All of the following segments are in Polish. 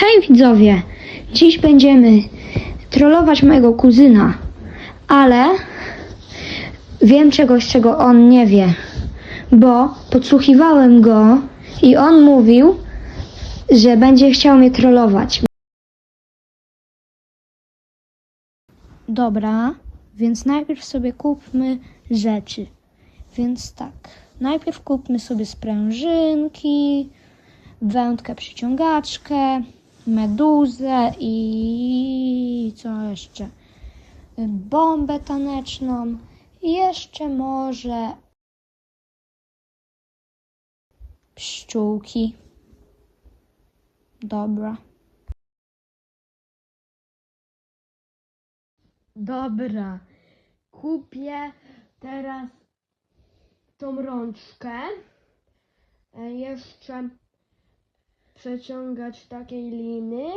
Hej widzowie! Dziś będziemy trollować mojego kuzyna, ale wiem czegoś, czego on nie wie, bo podsłuchiwałem go i on mówił, że będzie chciał mnie trollować. Dobra, więc najpierw sobie kupmy rzeczy. Więc tak, najpierw kupmy sobie sprężynki, wędkę przyciągaczkę, meduzę i co jeszcze? Bombę taneczną jeszcze może pszczółki. Dobra. Dobra, kupię teraz tą rączkę. E, Jeszcze przeciągać takiej liny.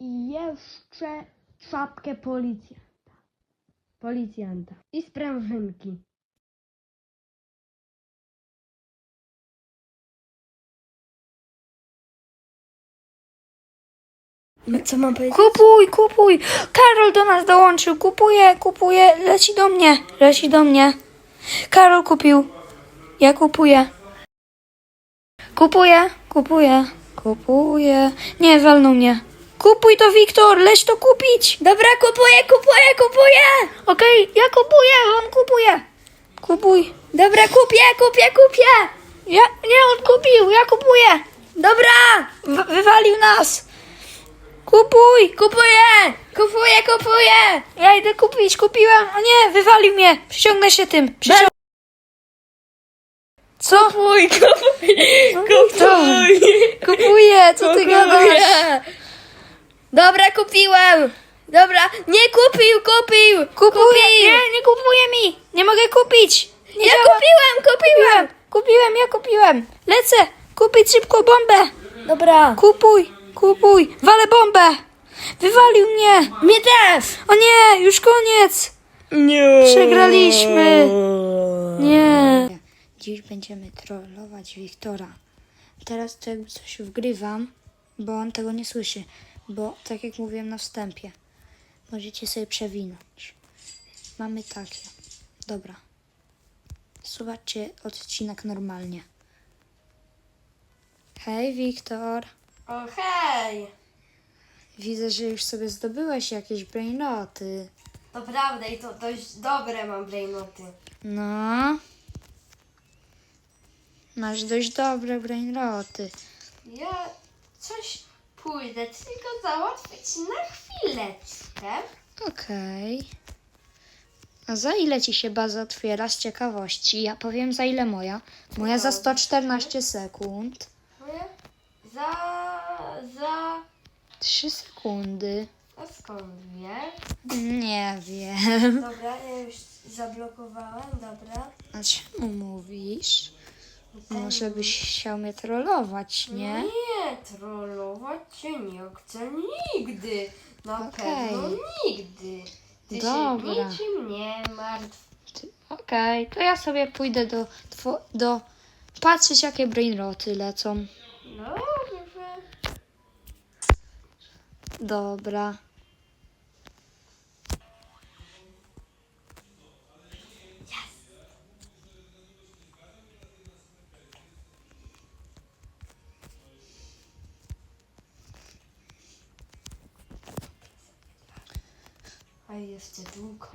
I jeszcze czapkę policjanta. Policjanta. I sprężynki. No co mam powiedzieć? Kupuj, kupuj! Karol do nas dołączył. Kupuje, kupuje. Leci do mnie, leci do mnie. Karol kupił. Ja kupuję. Kupuję, kupuję, kupuję. Nie, walnął mnie. Kupuj to, Wiktor, leć to kupić. Dobra, kupuję, kupuję, kupuję. Okej, ja kupuję, on kupuje. Kupuj. Dobra, kupię, kupię, kupię. Ja, nie, on kupił, ja kupuję. Dobra, w- wywalił nas. Kupuj! Kupuję! Kupuję, kupuję! Ja idę kupić, kupiłem. O nie, wywalił mnie. Przyciągnę się tym. Co? Kupuj, kupuj, kupuj. Kupuję, co ty gadasz? Dobra, kupiłem. Dobra, nie kupił, kupił. Kupuję. Nie, nie kupuje mi. Nie mogę kupić. Nie Ja działa. kupiłem, kupiłem. Kupiłem, ja kupiłem. Lecę. Kupić szybko bombę. Dobra. Kupuj, kupuj. Walę bombę. Wywalił mnie. Mnie też. O nie, już koniec. Nie. Przegraliśmy. Nie. Dziś będziemy trollować Wiktora. Teraz to jakby coś wgrywam, bo on tego nie słyszy. Bo tak jak mówiłem na wstępie, możecie sobie przewinąć. Mamy takie. Dobra. Zobaczcie odcinek normalnie. Hej Wiktor. O hej. Widzę, że już sobie zdobyłeś jakieś brainroty. To prawda i to dość dobre mam brainoty. No. Masz dość dobre brainroty. Ja coś pójdę tylko załatwić na chwileczkę. Okej. A za ile ci się baza otwiera z ciekawości? Ja powiem za ile moja. Moja za 114 sekund. Moje za... za... 3 sekundy. A skąd wiesz? Nie wiem. Dobra, ja już zablokowałem, dobra. A czemu mówisz? Może byś chciał mnie trollować, nie? Nie, trollować cię nie chcę nigdy. Na Okej. pewno nigdy. Ty Dobra. się niczym nie martw. Ty- Okej, to ja sobie pójdę do, two- do patrzeć jakie brainroty lecą. Dobrze. Dobra. A jeszcze długo.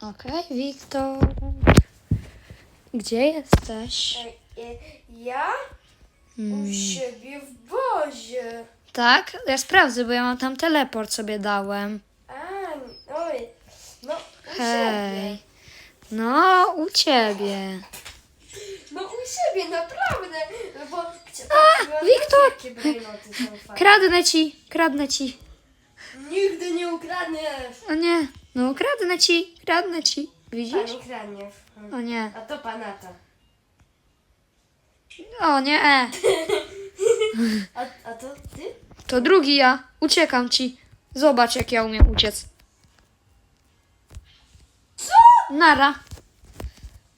Okej, Wiktor. Gdzie jesteś? Ja? Hmm. siebie w bazie. Tak, ja sprawdzę, bo ja mam tam teleport sobie dałem. A, oj. No, u Hej. No, u ciebie. No u siebie, naprawdę. Bo A, Wiktor! Kradnę ci, kradnę ci. Nigdy nie ukradniesz. O nie, no kradnę ci, kradnę ci. Widzisz? Pan ukradniesz. O nie, A to panata. o nie, e. A, a to ty? To drugi ja, uciekam ci. Zobacz, jak ja umiem uciec. Co? Nara.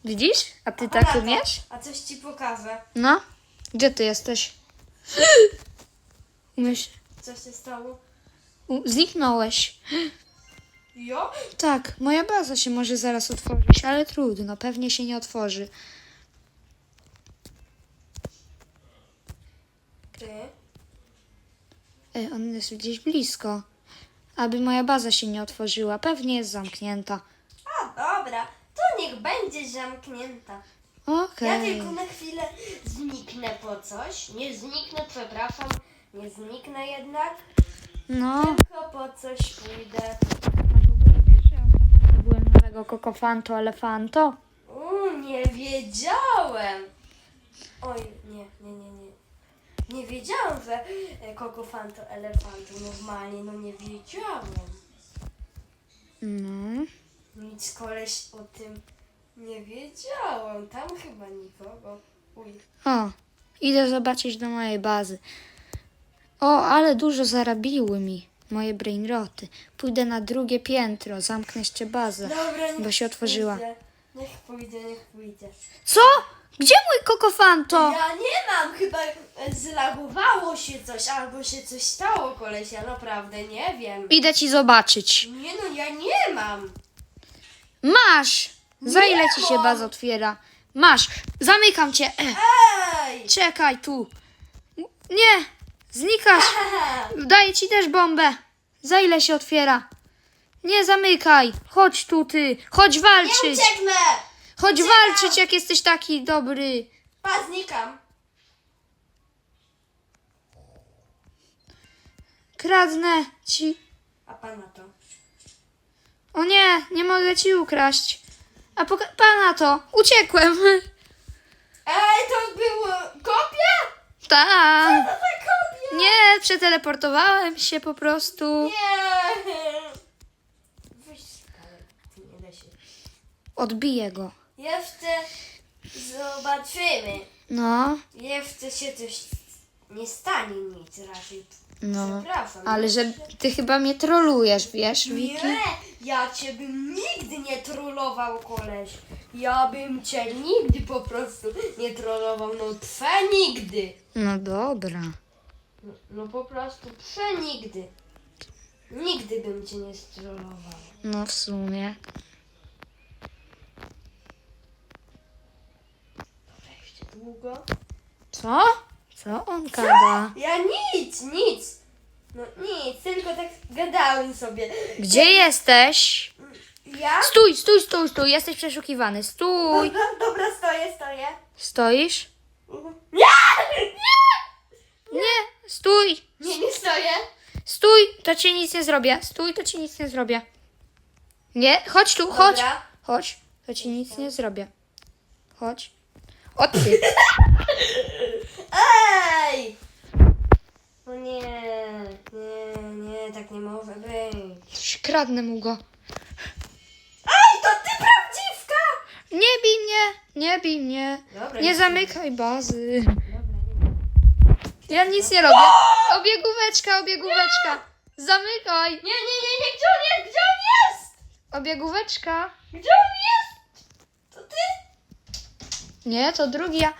Widzisz? A ty tak Panata. umiesz? A coś ci pokażę. No, gdzie ty jesteś? Umiesz... Co się stało? Zniknąłeś. Jo? Tak, moja baza się może zaraz otworzyć, ale trudno, pewnie się nie otworzy. Ty? E, on jest gdzieś blisko. Aby moja baza się nie otworzyła, pewnie jest zamknięta. A, dobra. To niech będzie zamknięta. Ja Okej. tylko na chwilę zniknę po coś. Nie zniknę, przepraszam. Nie zniknę jednak. No. Tylko po coś pójdę. Byłem nowego kokofanto, elefanto. U, nie wiedziałem. Oj, nie, nie, nie, nie. Nie wiedziałam, że e, kokofan to elefantu normalnie, no nie wiedziałem. No. Nic koleś o tym nie wiedziałam. Tam chyba nikogo. Uj. O, idę zobaczyć do mojej bazy. O, ale dużo zarabiły mi moje brainroty. Pójdę na drugie piętro, zamknę jeszcze bazę. Dobra, niech Bo się otworzyła. Pójdzie. Niech pójdzie, niech pójdzie. Co? Gdzie mój kokofanto? Ja nie mam, chyba e, zlagowało się coś, albo się coś stało, koleś, ja naprawdę nie wiem. Idę ci zobaczyć. Nie no, ja nie mam. Masz! Za Nie ile ci się mam. baza otwiera? Masz! Zamykam cię! E, Ej! czekaj tu! Nie! Znikasz! Daję ci też bombę! Za ile się otwiera? Nie zamykaj! Chodź tu ty! Chodź Nie walczyć! ucieknę! Chodź walczyć, jak jesteś taki dobry! Pa, znikam. Kradnę ci. A pana to. O nie, nie mogę ci ukraść. A poka- pana to, uciekłem. Ej, to było kopia? Tak. To kopia? Nie, przeteleportowałem się po prostu. Nie. Weź skalę, ty nie da się. Odbiję go. Jeszcze zobaczymy. No, Jeszcze się coś nie stanie nic raczej. no. Przepraszam. Ale że ty chyba mnie trolujesz, wiesz, Wiki? Nie, ja cię bym nigdy nie trollował, koleś. Ja bym cię nigdy po prostu nie trollował. No przenigdy. No dobra. No, no po prostu przenigdy. Nigdy bym cię nie strollował. No w sumie. Jeszcze długo? Co? Co on gada? Ja nic, nic. No nic, tylko tak gadałem sobie. Gdzie jesteś? Ja? Stój, stój, stój, stój. Jesteś przeszukiwany. Stój. Dobra, dobra, stoję, stoję. Stoisz? Nie! Nie, stój. Nie, nie stoję. Stój, to ci nic nie zrobię. Stój, to ci nic nie zrobię. Nie, chodź tu, chodź. Dobra. Chodź, to ci nic nie zrobię. Chodź. O ty. Ej! O nie, nie, nie, tak nie może być. Kradnę mu go. Ej, to ty prawdziwka! Nie bij mnie, nie bij mnie. Dobra, Nie nic zamykaj bazy. Dobra, nie. Ja nic nie robię. Obiegóweczka, obiegóweczka. Zamykaj. Nie, nie, nie, nie, gdzie on jest? Gdzie on jest? Obiegóweczka. Gdzie on jest? To ty? Nie, to drugi ja.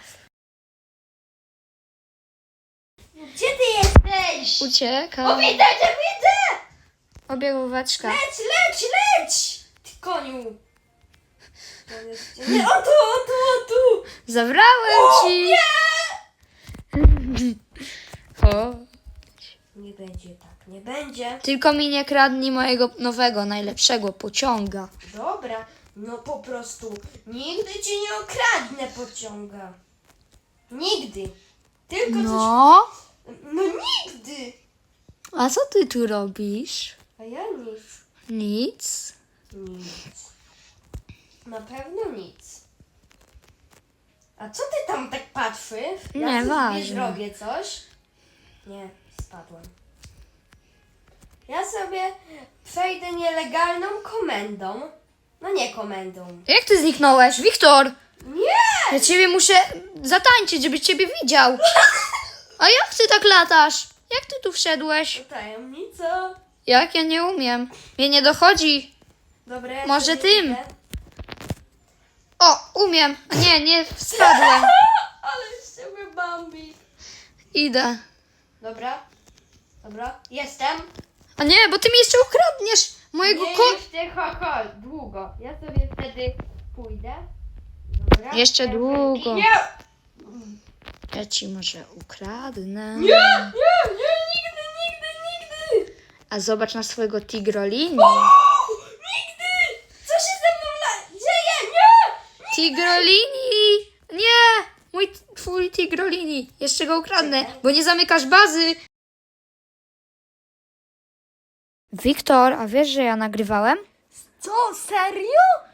Gdzie ty jesteś? O, Uciekam. widzę cię, widzę! Obiegóweczka. Leć, leć, leć! Ty koniu. Nie, o tu, o tu, o tu! Zabrałem O, ci. nie! O. Nie będzie tak, nie będzie. Tylko mi nie kradnij mojego nowego, najlepszego pociąga. Dobra, no po prostu nigdy ci nie okradnę pociąga. Nigdy. Tylko coś... No. No nigdy! A co ty tu robisz? A ja nic. Nic. Nic. Na pewno nic. A co ty tam tak patrzysz? Ja Nie, sobie ważne. zrobię coś. Nie, spadłem. Ja sobie przejdę nielegalną komendą. No nie komendą. Jak ty zniknąłeś? Wiktor! Nie! Ja ciebie muszę zatańczyć, żeby ciebie widział. A jak ty tak latasz? Jak ty tu wszedłeś? To tajemnica. Jak ja nie umiem. Mnie nie dochodzi. Dobra, ja Może sobie tym? idę. O, umiem. Nie, nie spadłem. Ale z ciebie Bambi. Idę. Dobra. Dobra, jestem. A nie, bo ty mi jeszcze ukradniesz mojego Nie ko... jeszcze, ha, ha, długo. Ja sobie wtedy pójdę. Dobra. Jeszcze długo. Nie, Ja ci może ukradnę. nie, nie, nie, nigdy, nigdy, nigdy. A zobacz na swojego tigrolini. O, nigdy! Co się ze mną la- dzieje? Nie! Tigrolini! Nie! Mój, twój tigrolini. Jeszcze go ukradnę, bo nie zamykasz bazy. Wiktor, a wiesz, że ja nagrywałem? Co, serio?